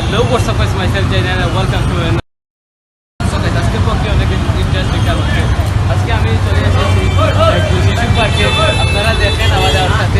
hello, what's up guys, myself Jay and welcome to another So guys, আজকে পক্ষে অনেক interesting কারণ হচ্ছে আজকে আমি চলে এসেছি একটু শিশু পার্কে আপনারা দেখেন আমাদের সাথে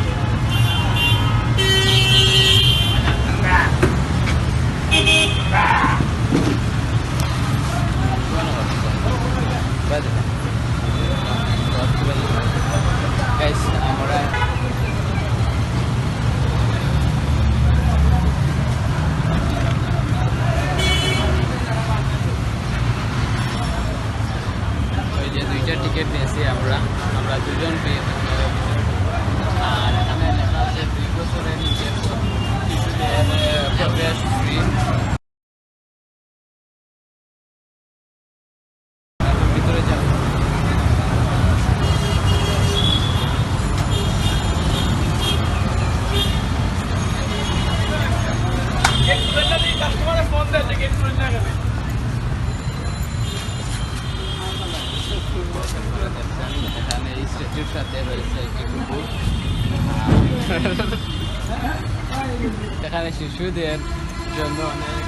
দুইটা টিকিট নিয়েছি আমরা। আমরা দুজন পেয়ে থাকব আর এখানে লেখা আছে দুই বছরের ফ্রি ভিতরে যাব এখানে এই স্ট্যাচুর এখানে শিশুদের জন্য অনেক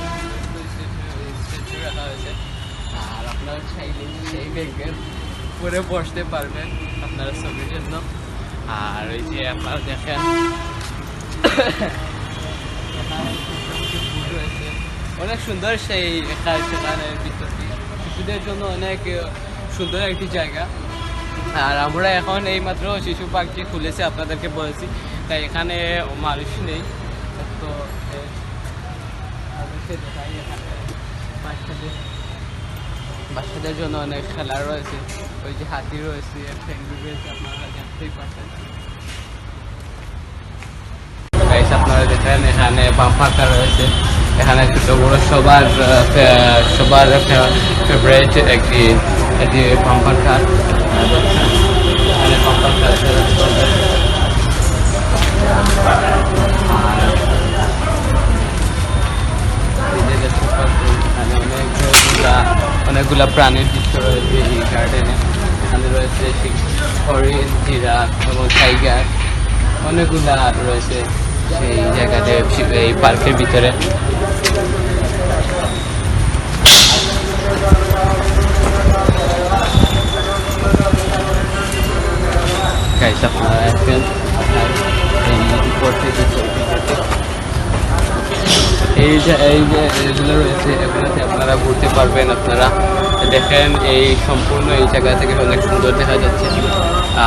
স্ট্যাচু রাখা হয়েছে। আর আপনারা সেই ব্যাগের উপরে বসতে পারবেন আপনারা ছবির জন্য। আর ওই যে আপনারা দেখেন অনেক সুন্দর সেই সেখানের ভিতরটি। শিশুদের জন্য অনেক সুন্দর একটি জায়গা। আর আমরা এখন এই মাত্র শিশু পার্কটি খুলেছে, আপনাদেরকে বলেছি। তাই এখানে মানুষ নেই। তো বাচ্চাদের জন্য অনেক খেলা রয়েছে। ওই যে হাতি রয়েছে আপনারা গাইস আপনারা দেখেন, এখানে বাম্পাকা রয়েছে। এখানে ছোট বড় সবার সবার ফেভারিট একটি একটি বাম্পার কার এখানে বাম্পার কার অনেকগুলা প্রাণীর দৃশ্য রয়েছে, এই গার্ডেনে এখানে রয়েছে হরিণ জিরাফ এবং টাইগার অনেকগুলা রয়েছে সেই জায়গাতে, এই পার্কের ভিতরে। গাইস আপনারা থেকে ছবিটাতে এই যে এই যে এগুলো রয়েছে এগুলোতে আপনারা ঘুরতে পারবেন, আপনারা দেখেন এই সম্পূর্ণ এই জায়গা থেকে অনেক সুন্দর দেখা যাচ্ছে।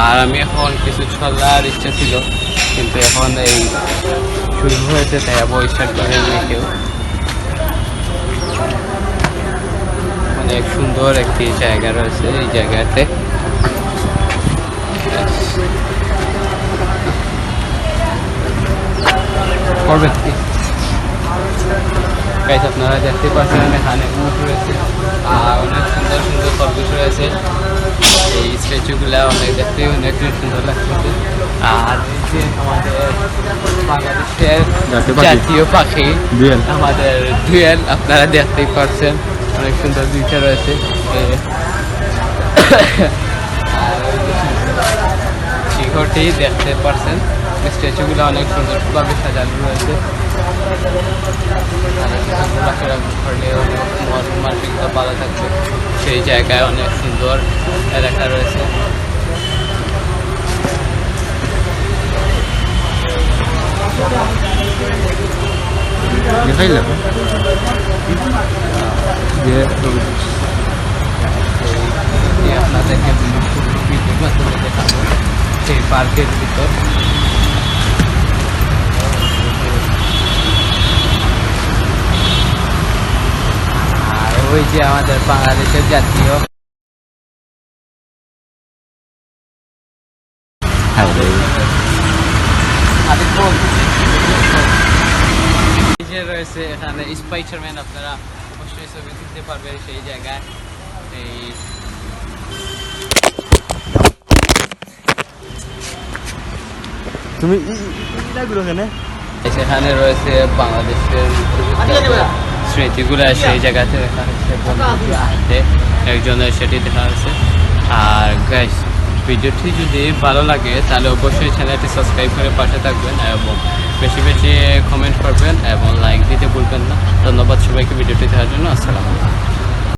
আর আমি এখন কিছু চলার ইচ্ছা ছিল, কিন্তু এখন এই শুরু হয়েছে, তাই আবার স্টার্ট করেনি কেউ। অনেক সুন্দর একটি জায়গা রয়েছে এই জায়গাতে। কি গাইস আপনারা দেখতে পাচ্ছেন এখানে উঠ রয়েছে। আর অনেক সুন্দর সুন্দর খরগোশ রয়েছে। এই স্ট্যাচুগুলা অনেক দেখতে অনেক সুন্দর লাগতেছে। আর আমাদের বাংলাদেশের জাতীয় পাখি। দোয়েল। আমাদের ডুয়েল আপনারা দেখতেই পাচ্ছেন অনেক সুন্দর দুইটা রয়েছে। সিংহটি দেখতে পাচ্ছেন। স্ট্যাচুগুলো অনেক সুন্দরভাবে সাজানো রয়েছে ভালো থাকবে সেই জায়গায় অনেক সুন্দর এলাকা রয়েছে। হ্যাঁ। আপনাদেরকে সেই পার্কের ভিতর। ওই আমাদের বাংলাদেশের জাতীয় এখানে আপনারা অবশ্যই পারবেন সেই জায়গায় এই তুমি সেখানে রয়েছে বাংলাদেশের স্মৃতিগুলো সেই জায়গাতে দেখা হয়েছে একজনের সেটি দেখা হয়েছে। আর গাইস ভিডিওটি যদি ভালো লাগে, তাহলে অবশ্যই চ্যানেলটি সাবস্ক্রাইব করে পাশে থাকবেন এবং বেশি বেশি কমেন্ট করবেন এবং লাইক দিতে ভুলবেন না। ধন্যবাদ সবাইকে ভিডিওটি দেওয়ার জন্য। আসসালামু আলাইকুম।